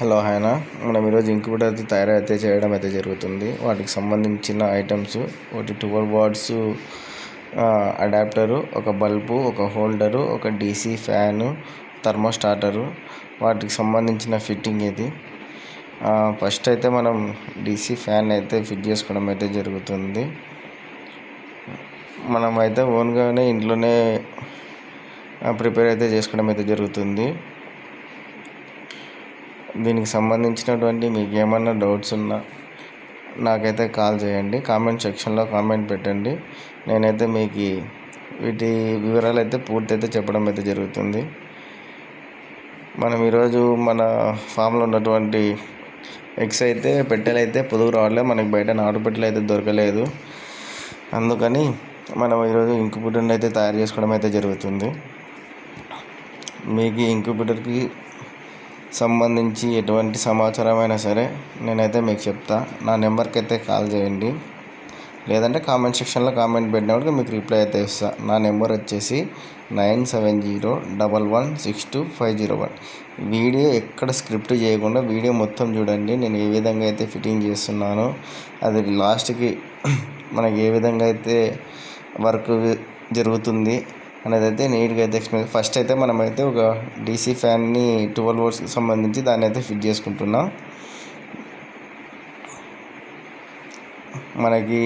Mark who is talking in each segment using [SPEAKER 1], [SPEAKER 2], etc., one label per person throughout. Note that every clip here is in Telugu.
[SPEAKER 1] హలో ఆయన మనం ఈరోజు ఇంక్యుబేటర్ అయితే తయారు అయితే చేయడం అయితే జరుగుతుంది. వాటికి సంబంధించిన ఐటమ్స్ ఒకటి ట్వెల్వ్ వాట్స్ అడాప్టరు ఒక బల్బు ఒక హోల్డరు ఒక డీసీ ఫ్యాను థర్మోస్టార్టరు వాటికి సంబంధించిన ఫిట్టింగ్ ఇది. ఫస్ట్ అయితే మనం డీసీ ఫ్యాన్ అయితే ఫిట్ చేసుకోవడం అయితే జరుగుతుంది. మనం అయితే ఓన్గానే ఇంట్లోనే ప్రిపేర్ అయితే చేసుకోవడం అయితే జరుగుతుంది. దీనికి సంబంధించినటువంటి మీకు ఏమన్నా డౌట్స్ ఉన్నా నాకైతే కాల్ చేయండి. కామెంట్ సెక్షన్లో కామెంట్ పెట్టండి. నేనైతే మీకు వీటి వివరాలు అయితే పూర్తి అయితే చెప్పడం అయితే జరుగుతుంది. మనం ఈరోజు మన ఫామ్లో ఉన్నటువంటి ఎగ్స్ అయితే పెట్టెలు అయితే పొదుగు రావట్లేదు. మనకి బయట నాటు పెట్టెలు అయితే దొరకలేదు. అందుకని మనం ఈరోజు ఇంక్యుబేటర్ని అయితే తయారు చేసుకోవడం అయితే జరుగుతుంది. మీకు ఇంక్యుబేటర్కి సంబంధించి ఎటువంటి సమాచారం అయినా సరే నేనైతే మీకు చెప్తా. నా నెంబర్కి అయితే కాల్ చేయండి. లేదంటే కామెంట్ సెక్షన్లో కామెంట్ పెట్టినప్పుడు మీకు రిప్లై అయితే ఇస్తా. నా నెంబర్ వచ్చేసి nine seven zero double one six two five zero one. Video ఎక్కడ స్క్రిప్ట్ చేయకుండా వీడియో మొత్తం చూడండి. నేను ఏ విధంగా అయితే ఫిట్టింగ్ చేస్తున్నానో అది లాస్ట్కి మనకి ఏ విధంగా అయితే వర్క్ జరుగుతుంది అనేది అయితే నీట్గా అయితే ఎక్స్ప్లెయిన్ ఫస్ట్ అయితే మనమైతే ఒక డీసీ ఫ్యాన్ని ట్వెల్వ్ వోల్ట్స్కి సంబంధించి దాన్ని అయితే ఫిట్ చేసుకుంటున్నాం. మనకి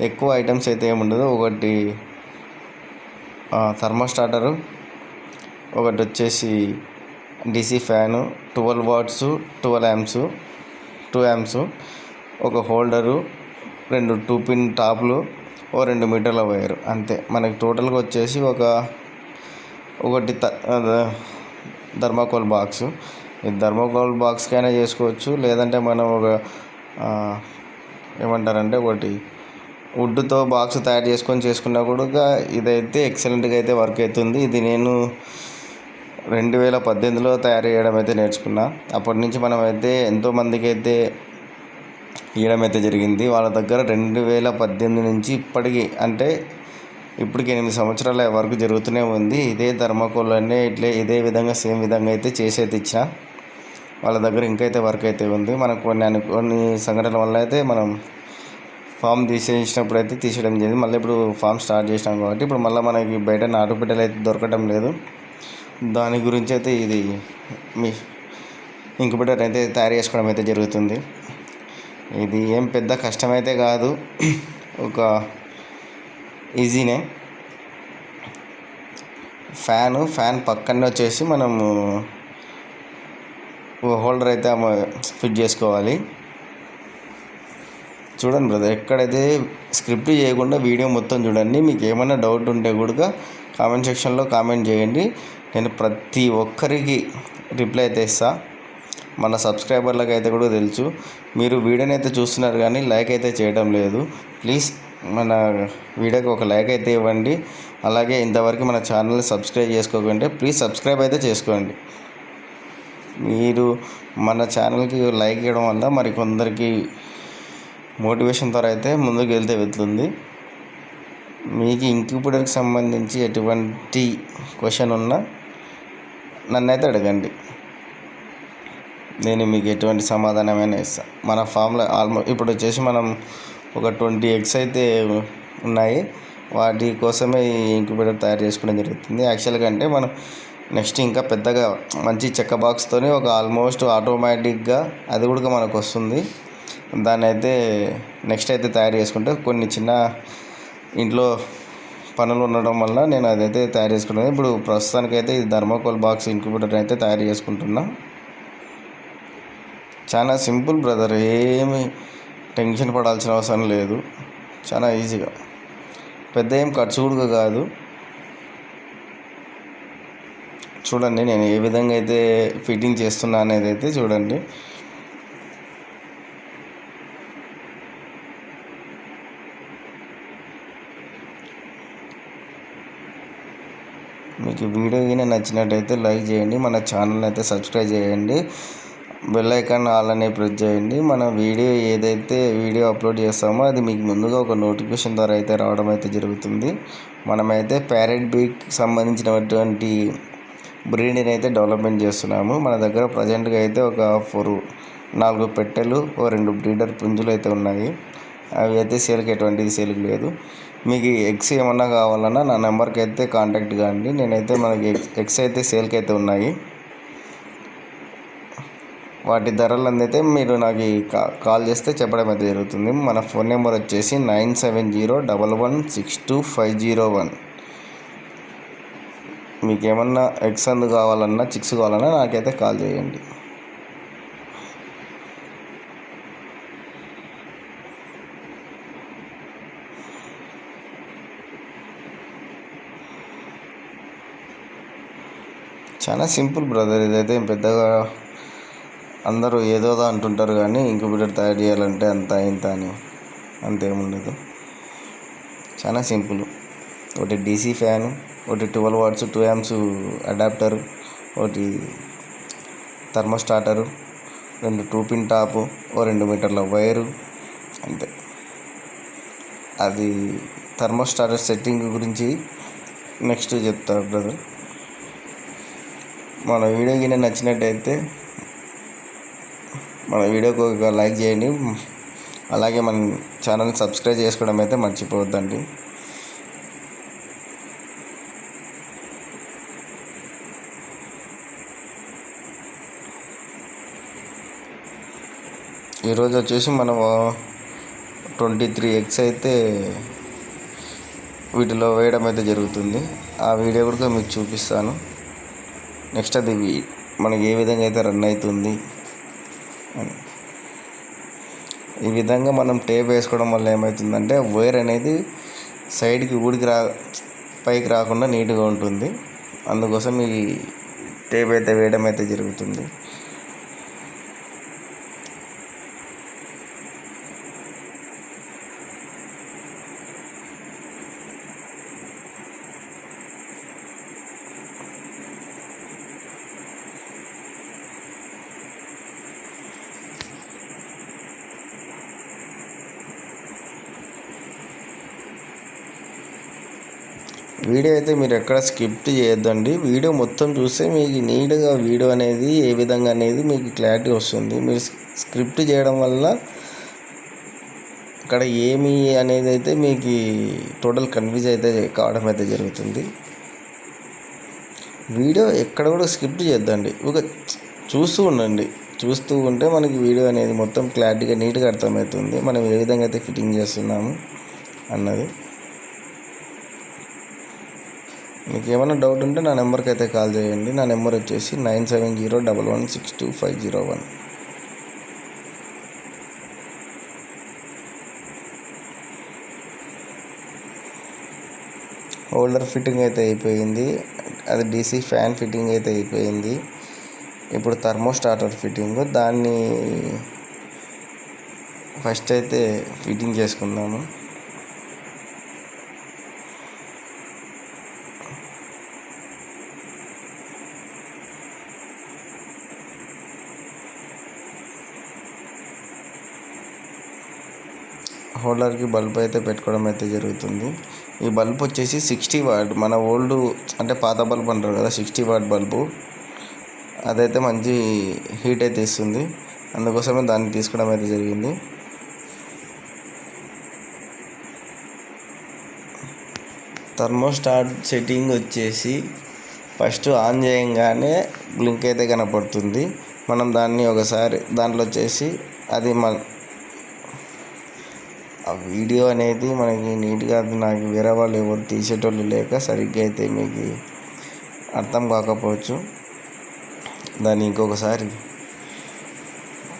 [SPEAKER 1] ఎక్కువ ఐటమ్స్ అయితే ఏముండదు ఒకటి థర్మోస్టార్టరు ఒకటి వచ్చేసి DC fan twelve watts twelve amps two amps ఒక హోల్డరు రెండు టూ పిన్ టాప్లు ఓ రెండు మీటర్ల వైరు అంతే. మనకి టోటల్గా వచ్చేసి ఒక ఒకటి థర్మాకోల్ బాక్స్. ఈ థర్మాకోల్ బాక్స్కైనా చేసుకోవచ్చు లేదంటే మనం ఒక ఏమంటారంటే ఒకటి వుడ్తో బాక్స్ తయారు చేసుకొని చేసుకున్నా కూడా ఇదైతే ఎక్సలెంట్గా అయితే వర్క్ అవుతుంది ఇది నేను రెండు వేల పద్దెనిమిదిలో తయారు చేయడం అయితే నేర్చుకున్నా. అప్పటి నుంచి మనం అయితే ఎంతోమందికి అయితే ఇవ్వడం అయితే జరిగింది. వాళ్ళ దగ్గర రెండు వేల పద్దెనిమిది నుంచి ఇప్పటికి అంటే ఇప్పటికి ఎనిమిది సంవత్సరాల వరకు జరుగుతూనే ఉంది. ఇదే ధర్మకోలనే ఇట్లే ఇదే విధంగా సేమ్ విధంగా అయితే చేసి అయితే ఇచ్చిన. వాళ్ళ దగ్గర ఇంకైతే వర్క్ అయితే ఉంది. మనకు కొన్ని కొన్ని సంఘటనల వల్ల అయితే మనం ఫామ్ తీసేసినప్పుడు అయితే తీసేయడం జరిగింది. మళ్ళీ ఇప్పుడు ఫామ్ స్టార్ట్ చేసినాం కాబట్టి ఇప్పుడు మళ్ళీ మనకి బయట నాటు బిడ్డలు అయితే దొరకడం లేదు. దాని గురించి అయితే ఇది మీ ఇంకుబెటర్ అయితే తయారు చేసుకోవడం అయితే జరుగుతుంది. ఇది ఏం పెద్ద కష్టమైతే కాదు. ఒక ఈజీనే. ఫ్యాను ఫ్యాన్ పక్కనే వచ్చేసి మనము హోల్డర్ అయితే ఫిట్ చేసుకోవాలి. చూడండి బ్రదర్ ఎక్కడైతే స్క్రిప్ట్ చేయకుండా వీడియో మొత్తం చూడండి. మీకు ఏమైనా డౌట్ ఉంటే కూడా కామెంట్ సెక్షన్లో కామెంట్ చేయండి. నేను ప్రతి ఒక్కరికి రిప్లై అయితే ఇస్తాను మన సబ్స్క్రైబర్లకు అయితే కూడా తెలుసు. మీరు వీడియోని అయితే చూస్తున్నారు కానీ లైక్ అయితే చేయడం లేదు. ప్లీజ్ మన వీడియోకి ఒక లైక్ అయితే ఇవ్వండి. అలాగే ఇంతవరకు మన ఛానల్ని సబ్స్క్రైబ్ చేసుకోకండి ప్లీజ్ సబ్స్క్రైబ్ అయితే చేసుకోండి. మీరు మన ఛానల్కి లైక్ ఇవ్వడం వల్ల మరి కొందరికి మోటివేషన్ ద్వారా అయితే ముందుకు వెళ్తే వెళ్తుంది. మీకు ఇంక్యూబేటర్కి సంబంధించి ఎటువంటి క్వశ్చన్ ఉన్నా నన్నైతే అడగండి. నేను మీకు ఎటువంటి సమాధానమైనా ఇస్తాను మన ఫామ్లో ఆల్మోస్ట్ ఇప్పుడు వచ్చేసి మనం ఒక ట్వంటీ ఎగ్స్ అయితే ఉన్నాయి. వాటి కోసమే ఈ ఇంక్యుబేటర్ తయారు చేసుకోవడం జరుగుతుంది. యాక్చువల్గా అంటే మనం నెక్స్ట్ ఇంకా పెద్దగా మంచి చెక్క బాక్స్తోని ఒక ఆల్మోస్ట్ ఆటోమేటిక్గా అది కూడా మనకు వస్తుంది దాన్ని అయితే నెక్స్ట్ అయితే తయారు చేసుకుంటే కొన్ని చిన్న ఇంట్లో పనులు ఉండడం వల్ల నేను అదైతే తయారు చేసుకుంటున్నాను ఇప్పుడు ప్రస్తుతానికైతే ఈ ధర్మకోల్ బాక్స్ ఇంక్యుబేటర్ అయితే తయారు చేసుకుంటున్నాను చాలా సింపుల్ బ్రదర్ ఏమి టెన్షన్ పడాల్సిన అవసరం లేదు. చాలా ఈజీగా. పెద్ద ఏం ఖర్చు కూడా కాదు. చూడండి నేను ఏ విధంగా అయితే ఫిట్టింగ్ చేస్తున్నా అనేది అయితే చూడండి. మీకు వీడియో కానీ నచ్చినట్టయితే లైక్ చేయండి మన ఛానల్ అయితే సబ్స్క్రైబ్ చేయండి. బెల్ ఐకాన్ ఆల్ అనే ప్రెస్ చేయండి. మన వీడియో ఏదైతే వీడియో అప్లోడ్ చేస్తామో అది మీకు ముందుగా ఒక నోటిఫికేషన్ ద్వారా అయితే రావడం అయితే జరుగుతుంది. మనమైతే ప్యారెట్ బీక్ సంబంధించినటువంటి బ్రీడ్ని అయితే డెవలప్మెంట్ చేస్తున్నాము. మన దగ్గర ప్రజెంట్గా అయితే ఒక ఫోర్ నాలుగు పెట్టెలు ఓ రెండు బ్రీడర్ పుంజులు అయితే ఉన్నాయి. అవి అయితే సేల్కి ఎటువంటిది సేల్కి లేదు. మీకు ఎగ్స్ ఏమన్నా కావాలన్నా నా నెంబర్కి అయితే కాంటాక్ట్ కాండి నేనైతే మనకి ఎగ్స్ అయితే సేల్కి అయితే ఉన్నాయి. వాటి ధరలు అందైతే మీరు నాకు కాల్ చేస్తే చెప్పడం అయితే జరుగుతుంది. మన ఫోన్ నెంబర్ వచ్చేసి nine seven zero double one six two five zero one. మీకు ఏమన్నా ఎగ్స్ అందు కావాలన్నా చిక్స్ కావాలన్నా నాకైతే కాల్ చేయండి. చాలా సింపుల్ బ్రదర్ ఇదైతే పెద్దగా అందరూ ఏదోదో అంటుంటారు కానీ ఇంక్యుబేటర్ తయారు చేయాలంటే అంత ఇంత అని అంతేముండదు. చాలా సింపుల్. ఒకటి డీసీ ఫ్యాన్ ఒకటి twelve watts two amps adapter ఒకటి థర్మోస్టాటరు రెండు టూ పిన్ టాపు ఓ రెండు మీటర్ల వైరు అంతే. అది థర్మోస్టాటర్ సెట్టింగ్ గురించి నెక్స్ట్ చెప్తారు బ్రదర్ మన వీడియో కింద నచ్చినట్టయితే మన వీడియోకి ఒక లైక్ చేయండి. అలాగే మన ఛానల్ని సబ్స్క్రైబ్ చేసుకోవడం అయితే మర్చిపోవద్దండి. ఈరోజు వచ్చేసి మనం ట్వంటీ త్రీ ఎగ్స్ అయితే వీటిలో వేయడం అయితే జరుగుతుంది. ఆ వీడియో కూడా మీకు చూపిస్తాను. నెక్స్ట్ అది మనకి ఏ విధంగా అయితే రన్ అవుతుంది. ఈ విధంగా మనం టేప్ వేసుకోవడం వల్ల ఏమవుతుందంటే వైర్ అనేది సైడ్కి ఊడికి రా పైకి రాకుండా నీట్గా ఉంటుంది. అందుకోసం ఈ టేప్ అయితే వేయడం అయితే జరుగుతుంది. వీడియో అయితే మీరు ఎక్కడ స్కిప్ట్ చేయొద్దండి. వీడియో మొత్తం చూస్తే మీకు నీట్గా వీడియో అనేది ఏ విధంగా అనేది మీకు క్లారిటీ వస్తుంది. మీరు స్క్రిప్ట్ చేయడం వల్ల ఇక్కడ ఏమి అనేది అయితే మీకు టోటల్ కన్ఫ్యూజ్ అయితే కావడం అయితే జరుగుతుంది. వీడియో ఎక్కడ కూడా స్కిప్ట్ చేద్దండి ఒక చూస్తూ ఉండండి. చూస్తూ ఉంటే మనకి వీడియో అనేది మొత్తం క్లారిటీగా నీట్గా అర్థమవుతుంది. మనం ఏ విధంగా అయితే ఫిట్టింగ్ చేస్తున్నాము అన్నది. మీకు ఏమైనా డౌట్ ఉంటే నా నెంబర్కి అయితే కాల్ చేయండి. నా నెంబర్ వచ్చేసి nine seven zero double one six two five zero one holder fitting అయితే అయిపోయింది. అది డీసీ ఫ్యాన్ ఫిట్టింగ్ అయితే అయిపోయింది. ఇప్పుడు థర్మో స్టార్టర్ ఫిట్టింగ్ దాన్ని ఫస్ట్ అయితే ఫిట్టింగ్ చేసుకుందాము. హోల్డర్కి బల్బ్ అయితే పెట్టుకోవడం అయితే జరుగుతుంది. ఈ బల్బ్ వచ్చేసి సిక్స్టీ వాట్ మన ఓల్డ్ అంటే పాత బల్బ్ అంటారు కదా సిక్స్టీ వాట్ బల్బు. అదైతే మంచి హీట్ అయితే ఇస్తుంది. అందుకోసమే దాన్ని తీసుకోవడం అయితే జరిగింది. థర్మోస్టాట్ సెట్టింగ్ వచ్చేసి ఫస్ట్ ఆన్ చేయగానే బ్లింక్ అయితే కనపడుతుంది. మనం దాన్ని ఒకసారి దాంట్లో వచ్చేసి అది మన ఆ వీడియో అనేది మనకి నీట్గా నాకు వేరే వాళ్ళు ఎవరు తీసేటోళ్ళు లేక సరిగ్గా అయితే మీకు అర్థం కాకపోవచ్చు. దాన్ని ఇంకొకసారి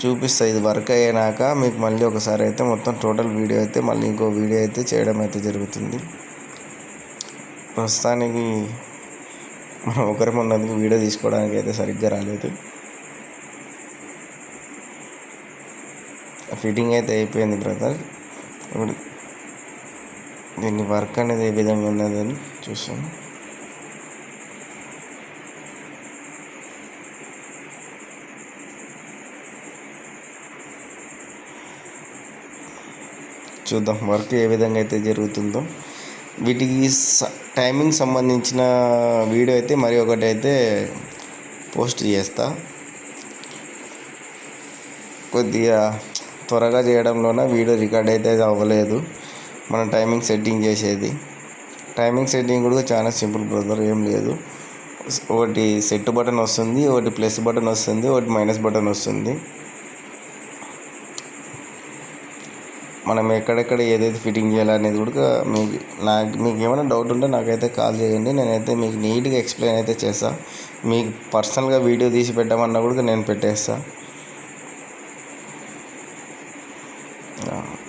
[SPEAKER 1] చూపిస్తా. ఇది వర్క్ అయ్యాక మీకు మళ్ళీ ఒకసారి అయితే మొత్తం టోటల్ వీడియో అయితే మళ్ళీ ఇంకో వీడియో అయితే చేయడం అయితే జరుగుతుంది. ప్రస్తుతానికి మనం ఒకరి ఉన్నందుకు వీడియో తీసుకోవడానికి అయితే సరిగ్గా రాలేదు. ఫిట్టింగ్ అయితే అయిపోయింది బ్రదర్. ఇప్పుడు దీన్ని వర్క్ అనేది ఏ విధంగా ఉన్నదని చూస్తాను చూద్దాం వర్క్ ఏ విధంగా అయితే జరుగుతుందో. వీటికి టైమింగ్ సంబంధించిన వీడియో అయితే మరి ఒకటి అయితే పోస్ట్ చేస్తా. కొద్దిగా త్వరగా చేయడంలోన వీడియో రికార్డ్ అయితే అవ్వలేదు. మనం టైమింగ్ సెట్టింగ్ చేసేది. టైమింగ్ సెట్టింగ్ కూడా చాలా సింపుల్ బ్రదర్ ఏం లేదు. ఒకటి సెట్ బటన్ వస్తుంది ఒకటి ప్లస్ బటన్ వస్తుంది ఒకటి మైనస్ బటన్ వస్తుంది. మనం ఎక్కడెక్కడ ఏదైతే ఫిట్టింగ్ చేయాలనేది కూడా మీకు నాకు మీకు ఏమైనా డౌట్ ఉంటే నాకైతే కాల్ చేయండి. నేనైతే మీకు నీట్గా ఎక్స్ప్లెయిన్ అయితే చేస్తాను మీకు పర్సనల్గా వీడియో తీసి పెట్టమన్నా కూడా నేను పెట్టేస్తాను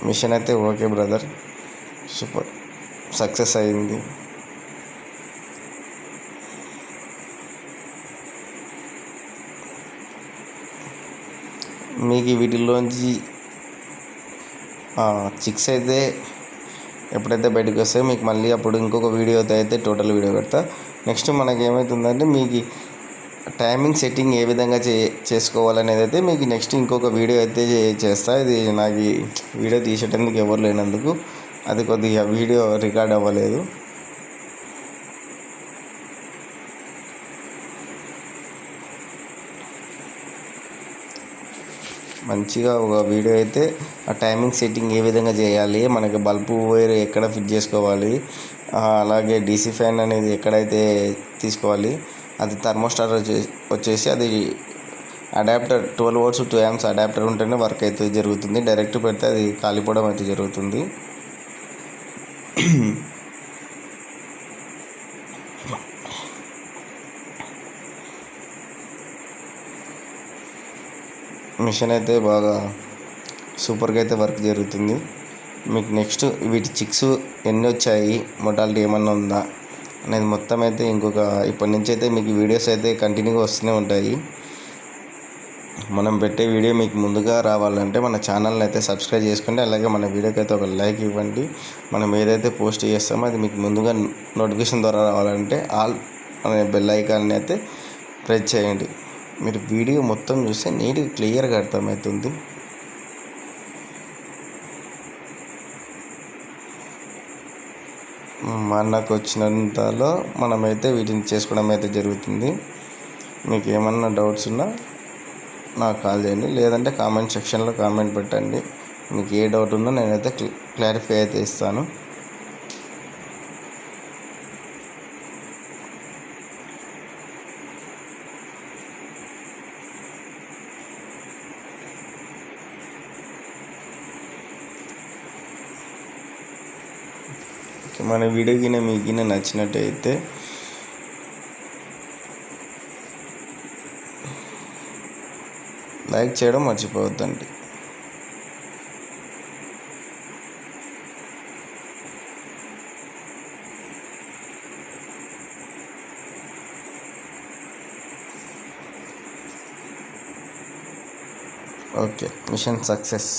[SPEAKER 1] మిషన్ అయితే ఓకే బ్రదర్. సూపర్. సక్సెస్ అయింది. మీకు వీటిలోంచి చిక్స్ అయితే ఎప్పుడైతే బయటకు వస్తాయో మీకు మళ్ళీ అప్పుడు ఇంకొక వీడియోతో అయితే టోటల్ వీడియో పెడతా. నెక్స్ట్ మనకి ఏమవుతుందంటే మీకు టైమింగ్ సెట్టింగ్ ఏ విధంగా చే చేసుకోవాలనేది అయితే మీకు నెక్స్ట్ ఇంకొక వీడియో అయితే చే- చేస్తా. ఇది నాకు వీడియో తీసేటందుకు ఎవరు లేనందుకు అది కొద్దిగా వీడియో రికార్డ్ అవ్వలేదు. మంచిగా ఒక వీడియో అయితే ఆ టైమింగ్ సెట్టింగ్ ఏ విధంగా చేయాలి మనకి బల్బు వైర్ ఎక్కడ ఫిట్ చేసుకోవాలి అలాగే డీసీ ఫ్యాన్ అనేది ఎక్కడైతే తీసుకోవాలి అది థర్మోస్టార్ వచ్చేసి అది adapter twelve watts two amps adapter ఉంటేనే వర్క్ అయితే జరుగుతుంది. డైరెక్ట్ పెడితే అది కాలిపోవడం అయితే జరుగుతుంది. మిషన్ అయితే బాగా సూపర్గా అయితే వర్క్ జరుగుతుంది. మీకు నెక్స్ట్ వీటి చిక్స్ ఎన్ని వచ్చాయి? మొటాలిటీ ఏమన్నా ఉందా? అనేది మొత్తం అయితే ఇంకొక ఇప్పటి నుంచి అయితే మీకు వీడియోస్ అయితే కంటిన్యూగా వస్తూనే ఉంటాయి. మనం పెట్టే వీడియో మీకు ముందుగా రావాలంటే మన ఛానల్ని అయితే సబ్స్క్రైబ్ చేసుకోండి అలాగే మన వీడియోకి అయితే ఒక లైక్ ఇవ్వండి. మనం ఏదైతే పోస్ట్ చేస్తామో అది మీకు ముందుగా నోటిఫికేషన్ ద్వారా రావాలంటే ఆల్ అనే బెల్ ఐకాన్ని అయితే ప్రెస్ చేయండి. మీరు వీడియో మొత్తం చూస్తే నీట్గా క్లియర్గా అర్థమవుతుంది. మనకు వచ్చినంతలో మనమైతే వీటిని చేసుకోవడం అయితే జరుగుతుంది. మీకు ఏమన్నా డౌట్స్ ఉన్నా నాకు కాల్ చేయండి. లేదంటే కామెంట్ సెక్షన్లో కామెంట్ పెట్టండి. మీకు ఏ డౌట్ ఉందో నేనైతే క్లి- క్లారిఫై అయితే ఇస్తాను. మన వీడియో గిన నచ్చినట్టయితే లైక్ చేయడం మర్చిపోవద్దండి. Okay mission success.